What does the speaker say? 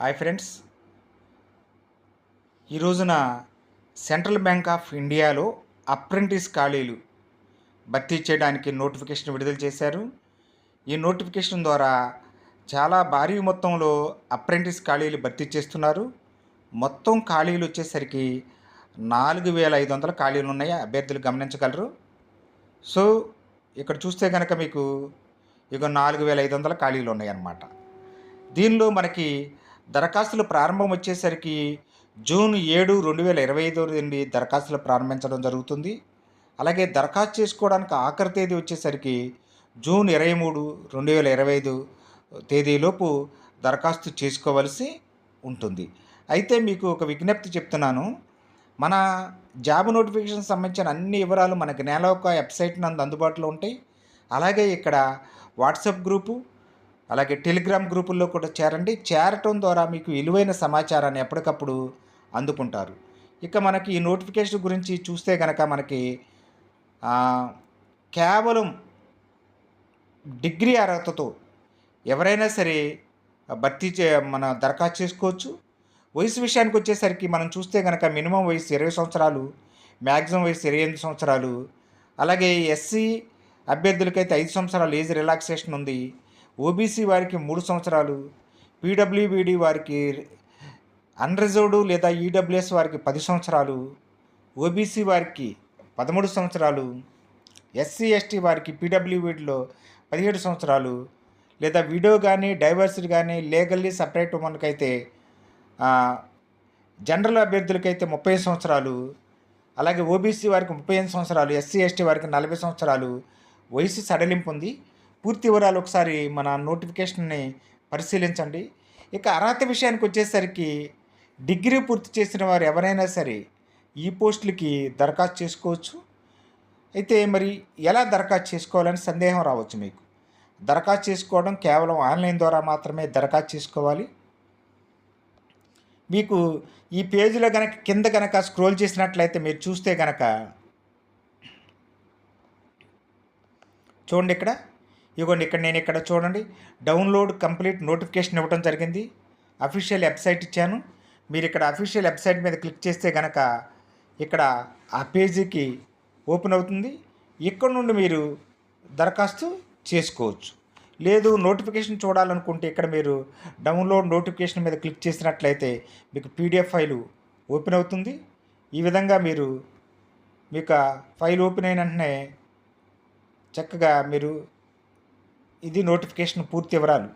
Hi friends. ఈ రోజున central bank of ఇండియాలో అప్రెంటిస్ ఖాళీలు భర్తీ చేయడానికి నోటిఫికేషన్ విడుదల చేశారు. ఈ నోటిఫికేషన్ ద్వారా చాలా భారీ మొత్తంలో అప్రెంటిస్ ఖాళీలు భర్తీ చేస్తున్నారు. మొత్తం ఖాళీలు వచ్చేసరికి నాలుగు వేల ఐదు వందల ఖాళీలు ఉన్నాయి అభ్యర్థులు గమనించగలరు. సో ఇక్కడ చూస్తే కనుక మీకు ఇక నాలుగు వేల ఐదు వందల ఖాళీలు ఉన్నాయన్నమాట. దీనిలో మనకి దరఖాస్తులు ప్రారంభం వచ్చేసరికి జూన్ ఏడు రెండు వేల ఇరవై ఐదు నుండి దరఖాస్తులు ప్రారంభించడం జరుగుతుంది. అలాగే దరఖాస్తు చేసుకోవడానికి ఆఖరి తేదీ వచ్చేసరికి జూన్ ఇరవై మూడు రెండు వేల ఇరవై ఐదు తేదీలోపు దరఖాస్తు చేసుకోవలసి ఉంటుంది. అయితే మీకు ఒక విజ్ఞప్తి చెప్తున్నాను. మన జాబ్ నోటిఫికేషన్ సంబంధించిన అన్ని వివరాలు మనకి నేలొక వెబ్సైట్ నందు అందుబాటులో ఉంటాయి. అలాగే ఇక్కడ వాట్సాప్ గ్రూపు అలాగే టెలిగ్రామ్ గ్రూపుల్లో కూడా చేరండి. చేరటం ద్వారా మీకు విలువైన సమాచారాన్ని ఎప్పటికప్పుడు అందుకుంటారు. ఇక మనకి ఈ నోటిఫికేషన్ గురించి చూస్తే కనుక మనకి కేవలం డిగ్రీ అర్హతతో ఎవరైనా సరే భర్తీ చే మన దరఖాస్తు చేసుకోవచ్చు. వయసు విషయానికి వచ్చేసరికి మనం చూస్తే కనుక మినిమం వయసు ఇరవై సంవత్సరాలు మ్యాక్సిమం వయసు ఇరవై ఎనిమిది సంవత్సరాలు. అలాగే ఎస్సీ అభ్యర్థులకైతే ఐదు సంవత్సరాలు ఏజ్ రిలాక్సేషన్ ఉంది. ఓబీసీ వారికి మూడు సంవత్సరాలు పీడబ్ల్యూబీడి వారికి అన్రిజర్వ్డ్ లేదా ఈడబ్ల్యూఎస్ వారికి పది సంవత్సరాలు ఓబీసీ వారికి పదమూడు సంవత్సరాలు ఎస్సీ ఎస్టీ వారికి పీడబ్ల్యూబీడిలో పదిహేడు సంవత్సరాలు లేదా విడో కానీ డైవర్సిటీ కానీ లీగల్లీ సపరేట్ ఉమెన్కైతే జనరల్ అభ్యర్థులకైతే ముప్పై సంవత్సరాలు అలాగే ఓబీసీ వారికి ముప్పై ఎనిమిది సంవత్సరాలు ఎస్సీ ఎస్టీ వారికి నలభై సంవత్సరాలు వయసు సడలింపు ఉంది. పూర్తి వివరాలు ఒకసారి మన నోటిఫికేషన్ని పరిశీలించండి. ఇక అర్హత విషయానికి వచ్చేసరికి డిగ్రీ పూర్తి చేసిన వారు ఎవరైనా సరే ఈ పోస్టులకి దరఖాస్తు చేసుకోవచ్చు. అయితే మరి ఎలా దరఖాస్తు చేసుకోవాలని సందేహం రావచ్చు మీకు? దరఖాస్తు చేసుకోవడం కేవలం ఆన్లైన్ ద్వారా మాత్రమే దరఖాస్తు చేసుకోవాలి. మీకు ఈ పేజీలో కనుక కింద కనుక స్క్రోల్ చేసినట్లయితే మీరు చూస్తే కనుక చూడండి ఇక్కడ. ఇదిగోండి ఇక్కడ నేను ఇక్కడ చూడండి. డౌన్లోడ్ కంప్లీట్ నోటిఫికేషన్ ఇవ్వడం జరిగింది. అఫీషియల్ వెబ్సైట్ ఇచ్చాను. మీరు ఇక్కడ అఫీషియల్ వెబ్సైట్ మీద క్లిక్ చేస్తే కనుక ఇక్కడ ఆ పేజీకి ఓపెన్ అవుతుంది. ఇక్కడ నుండి మీరు దరఖాస్తు చేసుకోవచ్చు. లేదు నోటిఫికేషన్ చూడాలనుకుంటే ఇక్కడ మీరు డౌన్లోడ్ నోటిఫికేషన్ మీద క్లిక్ చేసినట్లయితే మీకు పీడిఎఫ్ ఫైలు ఓపెన్ అవుతుంది. ఈ విధంగా మీరు మీకు ఫైల్ ఓపెన్ అయిన వెంటనే చక్కగా మీరు ఇది నోటిఫికేషన్ పూర్తి వివరాలు.